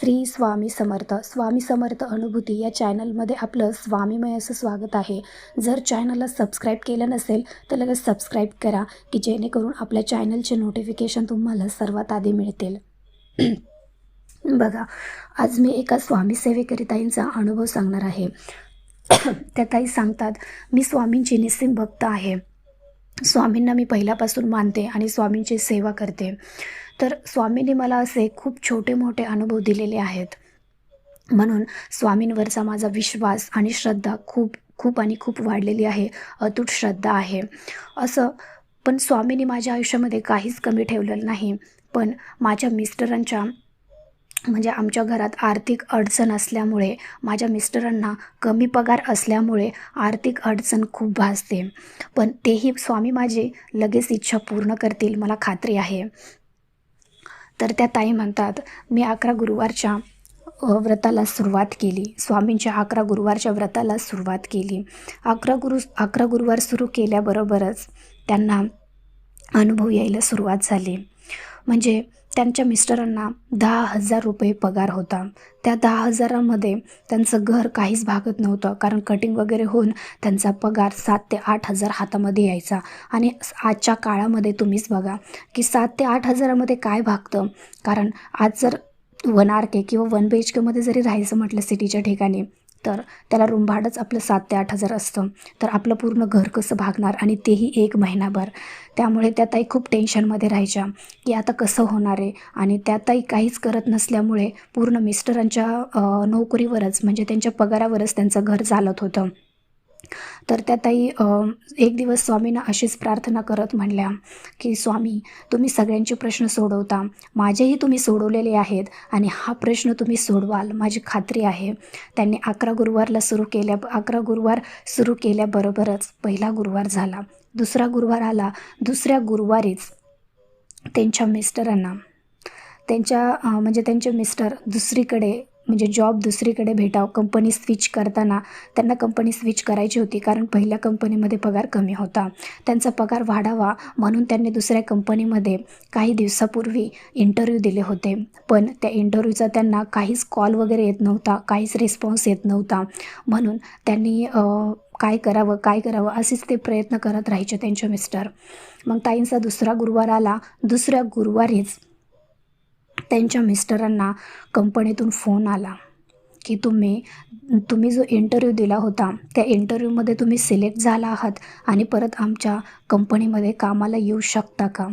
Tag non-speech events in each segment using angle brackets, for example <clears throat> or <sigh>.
श्री स्वामी समर्थ. स्वामी समर्थ अनुभूती या चॅनलमध्ये आपलं स्वामीमय असं स्वागत आहे. जर चॅनलला सबस्क्राईब केलं नसेल तर लगेच सबस्क्राईब करा की जेणेकरून आपल्या चॅनलचे नोटिफिकेशन तुम्हाला सर्वात आधी मिळतील. <clears throat> बघा आज मी एका स्वामी सेवेकरिताईंचा अनुभव सांगणार आहे. <clears throat> त्या ताई सांगतात मी स्वामींची निस्सिम भक्त आहे. स्वामींना मी पहिल्यापासून मानते आणि स्वामींची सेवा करते. तर स्वामींनी मला असे खूप छोटे मोठे अनुभव दिलेले आहेत. म्हणून स्वामींवरचा माझा विश्वास आणि श्रद्धा खूप खूप आणि खूप वाढलेली आहे. अतूट श्रद्धा आहे. असं पण स्वामींनी माझ्या आयुष्यामध्ये काहीच कमी ठेवलेलं नाही. पण माझ्या मिस्टरांच्या म्हणजे आमच्या घरात आर्थिक अडचण असल्यामुळे माझ्या मिस्टरांना कमी पगार असल्यामुळे आर्थिक अडचण खूप भासते. पण तेही स्वामी माझी लगेच इच्छा पूर्ण करतील मला खात्री आहे. तर त्या ताई म्हणतात मी अकरा गुरुवारच्या व्रताला सुरुवात केली. स्वामींच्या अकरा गुरुवारच्या व्रताला सुरुवात केली. अकरा गुरु अकरा गुरुवार सुरू केल्याबरोबरच त्यांना अनुभव यायला सुरुवात झाली. म्हणजे त्यांच्या मिस्टरांना दहा हजार रुपये पगार होता. त्या दहा हजारामध्ये त्यांचं घर काहीच भागत नव्हतं कारण कटिंग वगैरे होऊन त्यांचा पगार सात ते आठ हजार हातामध्ये यायचा. आणि आजच्या काळामध्ये तुम्हीच बघा की सात ते आठ हजारामध्ये काय भागतं. कारण आज जर वन आर के किंवा वन बी एच केमध्ये जरी राहायचं म्हटलं सिटीच्या ठिकाणी तर त्याला रूम भाडंच आपलं सात ते आठ हजार असतं. तर आपलं पूर्ण घर कसं भागणार आणि तेही एक महिनाभर. त्यामुळे त्या ताई खूप टेन्शनमध्ये राहायच्या. की आता कसं होणार आहे? आणि त्या ताई काहीच करत नसल्यामुळे पूर्ण मिस्टरांच्या नोकरीवरच म्हणजे त्यांच्या पगारावरच त्यांचं घर चालत होतं. तर त्या ताई एक दिवस स्वामींना अशीच प्रार्थना करत म्हणल्या की स्वामी तुम्ही सगळ्यांचे प्रश्न सोडवता. माझेही तुम्ही सोडवलेले आहेत आणि हा प्रश्न तुम्ही सोडवाल. माझी खात्री आहे. त्यांनी अकरा गुरुवारला सुरू केल्या अकरा गुरुवार सुरू केल्याबरोबरच पहिला गुरुवार झाला. दुसरा गुरुवार आला. दुसऱ्या गुरुवारीच त्यांच्या मिस्टरांना त्यांच्या म्हणजे त्यांचे मिस्टर दुसरीकडे म्हणजे जॉब दुसरीकडे भेटाव. कंपनी स्विच करताना त्यांना कंपनी स्विच करायची होती कारण पहिल्या कंपनीमध्ये पगार कमी होता. त्यांचा पगार वाढावा म्हणून त्यांनी दुसऱ्या कंपनीमध्ये काही दिवसापूर्वी इंटरव्ह्यू दिले होते. पण त्या इंटरव्ह्यूचा त्यांना काहीच कॉल वगैरे येत नव्हता काहीच रिस्पॉन्स येत नव्हता. म्हणून त्यांनी काय करावं काय करावं असेच ते प्रयत्न करत राहायचे त्यांचे मिस्टर मग ताईंचा दुसरा गुरुवार आला. दुसऱ्या गुरुवारीच त्यांच्या मिस्टरांना कंपनीतून फोन आला की तुम्ही तुम्ही जो इंटरव्ह्यू दिला होता त्या इंटरव्ह्यूमध्ये तुम्ही सिलेक्ट झाला आहात आणि परत आमच्या कंपनीमध्ये कामाला येऊ शकता का?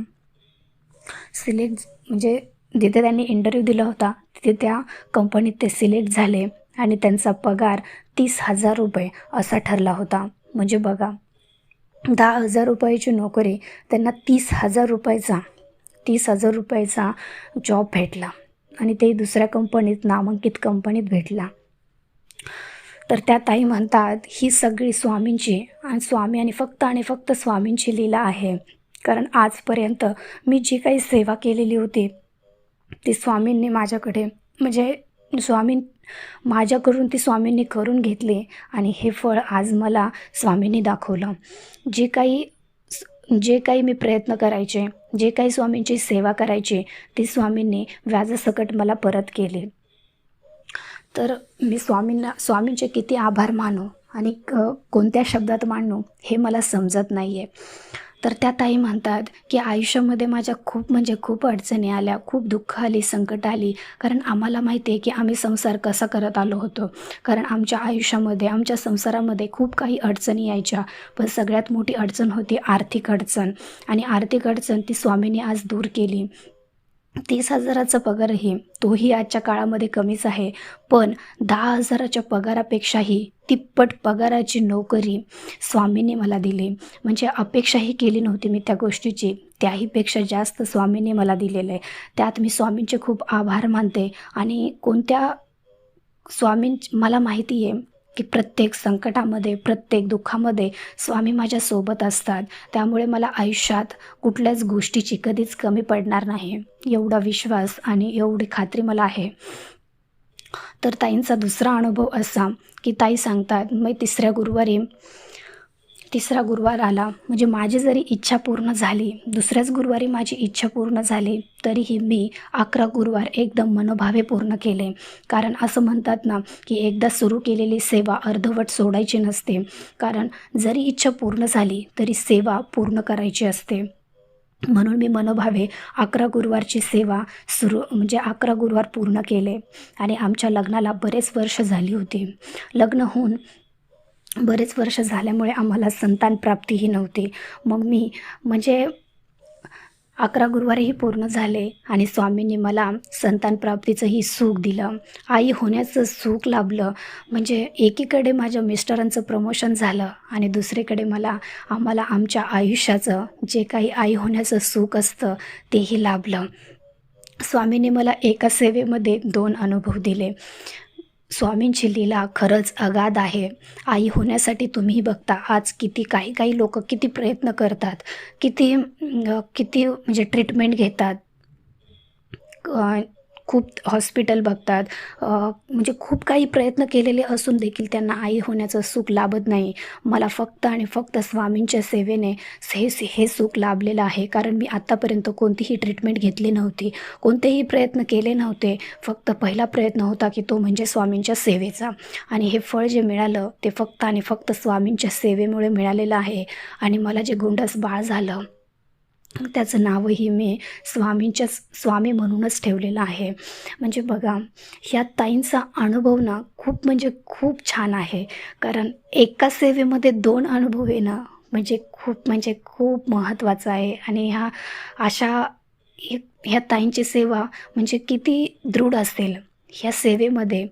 सिलेक्ट म्हणजे जिथे त्यांनी इंटरव्ह्यू दिला होता तिथे त्या कंपनीत ते सिलेक्ट झाले आणि त्यांचा पगार तीस हजार रुपये असा ठरला होता. म्हणजे बघा दहा हजार रुपयाची नोकरी त्यांना तीस हजार रुपयाचा तीस हजार रुपयाचा जॉब भेटला आणि ते दुसऱ्या कंपनीत नामांकित कंपनीत भेटला. तर त्या ताई म्हणतात ही सगळी स्वामींची आणि स्वामी आणि फक्त आणि फक्त स्वामींची लीला आहे. कारण आजपर्यंत मी जी काही सेवा केलेली होती ती स्वामींनी माझ्याकडे म्हणजे स्वामी माझ्याकडून ती स्वामींनी करून घेतली आणि हे फळ आज मला स्वामींनी दाखवलं. जे काही जे काही मी प्रयत्न करायचे जे काही स्वामींची सेवा करायची ती स्वामींनी व्याजासकट मला परत केली. तर मी स्वामींना स्वामींचे किती आभार मानू आणि क कोणत्या शब्दात मांडू हे मला समजत नाही आहे तर त्या ताई म्हणतात की आयुष्यामध्ये माझ्या खूप म्हणजे खूप अडचणी आल्या खूप दुःख आली संकट आली. कारण आम्हाला माहिती आहे की आम्ही संसार कसा करत आलो होतो. कारण आमच्या आयुष्यामध्ये आमच्या संसारामध्ये खूप काही अडचणी यायच्या पण सगळ्यात मोठी अडचण होती आर्थिक अडचण. आणि आर्थिक अडचण ती स्वामींनी आज दूर केली. तीस हजाराचा पगारही तोही आजच्या काळामध्ये कमीच आहे. पण दहा हजाराच्या पगारापेक्षाही तिप्पट पगाराची नोकरी स्वामींनी मला दिली. म्हणजे अपेक्षाही केली नव्हती मी त्या गोष्टीची. त्याहीपेक्षा जास्त स्वामींनी मला दिलेलं आहे. त्यात मी स्वामींचे खूप आभार मानते. आणि कोणत्या स्वामीं मला माहिती आहे की प्रत्येक संकटामध्ये प्रत्येक दुःखामध्ये स्वामी माझ्यासोबत असतात. त्यामुळे मला आयुष्यात कुठल्याच गोष्टीची कधीच कमी पडणार नाही. एवढा विश्वास आणि एवढी खात्री मला आहे. तर ताईंचा दुसरा अनुभव असा की ताई सांगतात मी तिसऱ्या गुरुवारी तिसरा गुरुवार आला. म्हणजे माझी जरी इच्छा पूर्ण झाली दुसऱ्याच गुरुवारी माझी इच्छा पूर्ण झाली तरीही मी अकरा गुरुवार एकदम मनोभावे पूर्ण केले. कारण असं म्हणतात ना की एकदा सुरू केलेली सेवा अर्धवट सोडायची नसते. कारण जरी इच्छा पूर्ण झाली तरी सेवा पूर्ण करायची असते. म्हणून मी मनोभावे अकरा गुरुवारची सेवा सुरू म्हणजे अकरा गुरुवार पूर्ण केले. आणि आमच्या लग्नाला बरेच वर्ष झाली होती. लग्न होऊन बरेच वर्ष झाल्यामुळे आम्हाला संतान प्राप्तीही नव्हती. मग मी म्हणजे अकरा गुरुवारही पूर्ण झाले आणि स्वामींनी मला संतान प्राप्तीचंही सुख दिलं. आई होण्याचं सुख लाभलं. म्हणजे एकीकडे माझ्या मिस्टरांचं प्रमोशन झालं आणि दुसरीकडे मला आम्हाला आमच्या आयुष्याचं जे काही आई होण्याचं सुख असतं तेही लाभलं. स्वामींनी मला एका सेवेमध्ये दोन अनुभव दिले. स्वामींची लीला खरंच अगाध आहे. आई होण्यासाठी तुम्ही बघता आज किती काही काही लोक किती प्रयत्न करतात किती किती म्हणजे ट्रीटमेंट घेतात. खूप हॉस्पिटल बघतात. म्हणजे खूप काही प्रयत्न केलेले असून देखील त्यांना आई होण्याचं सुख लाभत नाही. मला फक्त आणि फक्त स्वामींच्या सेवेने हे हे सुख लाभलेलं आहे. कारण मी आत्तापर्यंत कोणतीही ट्रीटमेंट घेतली नव्हती. कोणतेही प्रयत्न केले नव्हते. फक्त पहिला प्रयत्न होता की तो म्हणजे स्वामींच्या सेवेचा. आणि हे फळ जे मिळालं ते फक्त आणि फक्त स्वामींच्या सेवेमुळे मिळालेलं आहे. आणि मला जे गोंडस बाळ झालं त्याचं नावही मी स्वामींच्याच स्वामी म्हणूनच ठेवलेलं आहे. म्हणजे बघा ह्या ताईंचा अनुभव ना खूप म्हणजे खूप छान आहे. कारण एका सेवेमध्ये दोन अनुभव येणं म्हणजे खूप म्हणजे खूप महत्त्वाचं आहे. आणि ह्या अशा ह्या ताईंची सेवा म्हणजे किती दृढ असेल ह्या सेवेमध्ये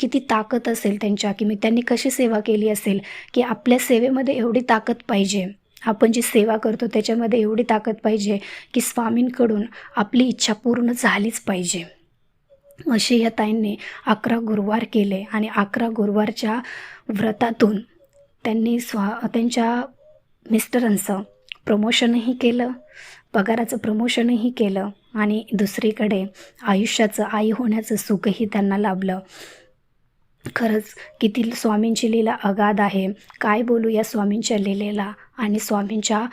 किती ताकद असेल त्यांच्या की मी त्यांनी कशी सेवा केली असेल की आपल्या सेवेमध्ये एवढी ताकद पाहिजे. आपण जी सेवा करतो त्याच्यामध्ये एवढी ताकद पाहिजे की स्वामींकडून आपली इच्छा पूर्ण झालीच पाहिजे. अशी या ताईंनी अकरा गुरुवार केले आणि अकरा गुरुवारच्या व्रतातून त्यांनी स्वा त्यांच्या मिस्टरांचं प्रमोशनही केलं पगाराचं प्रमोशनही केलं आणि दुसरीकडे आयुष्याचं आई होण्याचं सुखही त्यांना लाभलं. खरंच किती स्वामींची लीला अगाध आहे. काय बोलू या स्वामींच्या लीलेला? आणि स्वामींच्या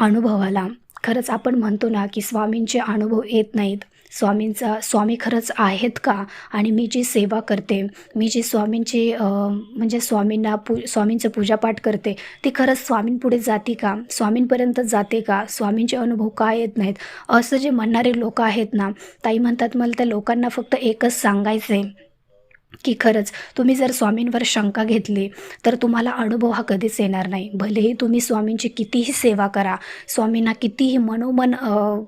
अनुभवाला. खरंच आपण म्हणतो ना की स्वामींचे अनुभव येत नाहीत. स्वामींचा स्वामी खरंच आहेत का? आणि मी जी सेवा करते मी जी स्वामींची म्हणजे स्वामींना पू स्वामींचं पूजापाठ करते ती खरंच स्वामींपुढे जाते का? स्वामींपर्यंत जाते का? स्वामींचे अनुभव का येत नाहीत? असं जे म्हणणारे लोक आहेत ना ताई म्हणतात मला त्या लोकांना फक्त एकच सांगायचं आहे की खरंच तुम्ही जर स्वामींवर शंका घेतली तर तुम्हाला अनुभव हा कधीच येणार नाही. भलेही तुम्ही स्वामींची कितीही सेवा करा स्वामींना कितीही मनोमन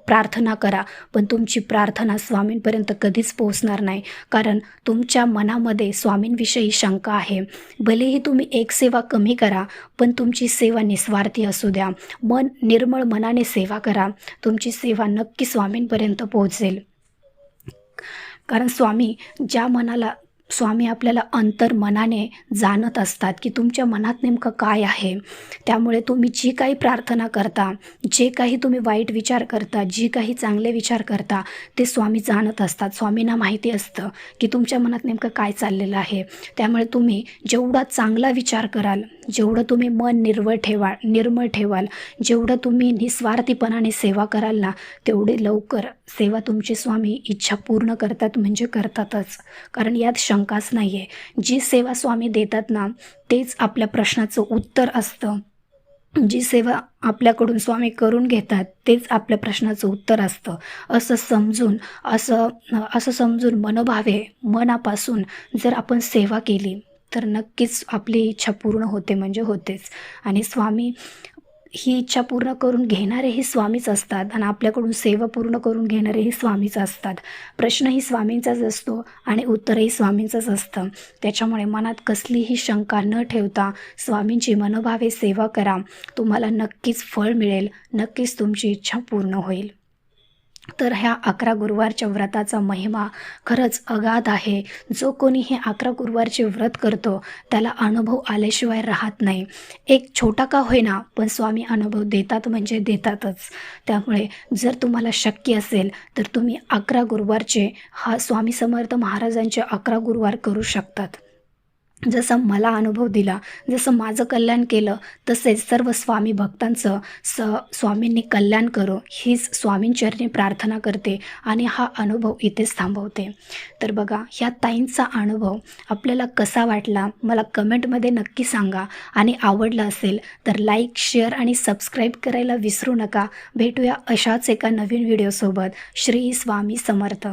प्रार्थना करा पण तुमची प्रार्थना स्वामींपर्यंत कधीच पोहोचणार नाही. कारण तुमच्या मनामध्ये स्वामींविषयी शंका आहे. भलेही तुम्ही एक सेवा कमी करा पण तुमची सेवा निस्वार्थी असू द्या. मन निर्मळ मनाने सेवा करा. तुमची सेवा नक्की स्वामींपर्यंत पोहोचेल. कारण स्वामी ज्या मनाला स्वामी आपल्याला अंतर मनाने जाणत असतात की तुमच्या मनात नेमकं काय आहे. त्यामुळे तुम्ही जी काही प्रार्थना करता जे काही तुम्ही वाईट विचार करता जी काही चांगले विचार करता ते स्वामी जाणत असतात. स्वामींना माहिती असतं की तुमच्या मनात नेमकं काय चाललेलं आहे. त्यामुळे तुम्ही जेवढा चांगला विचार कराल जेवढं तुम्ही मन निर्वळ ठेवा निर्मळ ठेवाल जेवढं तुम्ही निस्वार्थीपणाने सेवा कराल ना तेवढी लवकर सेवा तुमची स्वामी इच्छा पूर्ण करतात म्हणजे करतातच. कारण यात शंकाच नाही आहे जी सेवा स्वामी देतात ना तेच आपल्या प्रश्नाचं उत्तर असतं. जी सेवा आपल्याकडून स्वामी करून घेतात तेच आपल्या प्रश्नाचं उत्तर असतं. असं समजून असं असं समजून मनोभावे मनापासून जर आपण सेवा केली तर नक्कीच आपली इच्छा पूर्ण होते म्हणजे होतेच. आणि स्वामी ही इच्छा पूर्ण करून घेणारेही स्वामीच असतात आणि आपल्याकडून सेवा पूर्ण करून घेणारेही स्वामीच असतात. प्रश्नही स्वामींचाच असतो आणि उत्तरही स्वामींचंच असतं. त्याच्यामुळे मनात कसलीही शंका न ठेवता स्वामींची मनोभावे सेवा करा. तुम्हाला नक्कीच फळ मिळेल. नक्कीच तुमची इच्छा पूर्ण होईल. तर ह्या अकरा गुरुवारच्या व्रताचा महिमा खरंच अगाध आहे. जो कोणी हे अकरा गुरुवारचे व्रत करतो त्याला अनुभव आल्याशिवाय राहत नाही. एक छोटा का होईना पण स्वामी अनुभव देतात म्हणजे देतातच. त्यामुळे जर तुम्हाला शक्य असेल तर तुम्ही अकरा गुरुवारचे हा स्वामी समर्थ महाराजांचे अकरा गुरुवार करू शकतात. जसं मला अनुभव दिला जसं माझं कल्याण केलं तसेच सर्व स्वामी भक्तांचं स स्वामींनी कल्याण करो हीच स्वामींचरणी प्रार्थना करते आणि हा अनुभव इथेच थांबवते. तर बघा ह्या ताईंचा अनुभव आपल्याला कसा वाटला मला कमेंटमध्ये नक्की सांगा. आणि आवडला असेल तर लाईक शेअर आणि सबस्क्राईब करायला विसरू नका. भेटूया अशाच एका नवीन व्हिडिओसोबत. श्री स्वामी समर्थ.